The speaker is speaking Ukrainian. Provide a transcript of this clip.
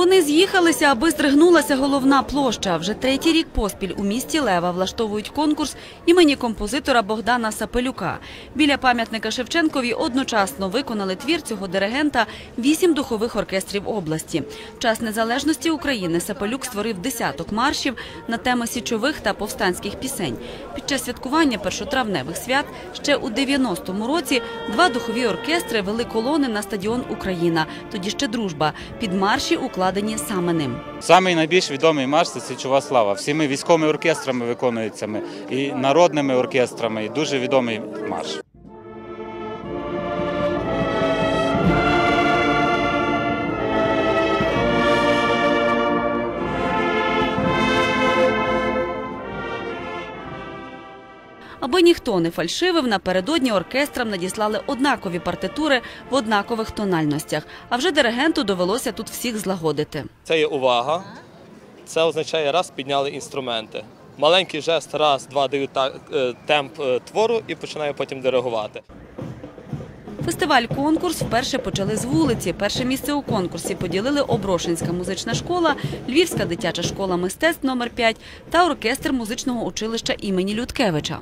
Вони з'їхалися, аби здригнулася головна площа. Вже третій рік поспіль у місті Лева влаштовують конкурс імені композитора Богдана Сапелюка. Біля пам'ятника Шевченкові одночасно виконали твір цього диригента вісім духових оркестрів області. В час незалежності України Сапелюк створив десяток маршів на теми січових та повстанських пісень. Під час святкування першотравневих свят ще у 90-му році два духові оркестри вели колони на стадіон Україна. Тоді ще дружба. Під марші укладені саме ним. Самий найбільш відомий марш це Січова слава. Всіми військовими оркестрами виконується і народними оркестрами. І дуже відомий марш. Аби ніхто не фальшивив, напередодні оркестрам надіслали однакові партитури в однакових тональностях. А вже диригенту довелося тут всіх злагодити. Це є увага. Це означає, раз підняли інструменти. Маленький жест, раз, два дають е, темп е, твору і починаю потім диригувати. Фестиваль-конкурс вперше почали з вулиці. Перше місце у конкурсі поділили Оброшинська музична школа, Львівська дитяча школа мистецтв номер 5 та оркестр музичного училища імені Людкевича.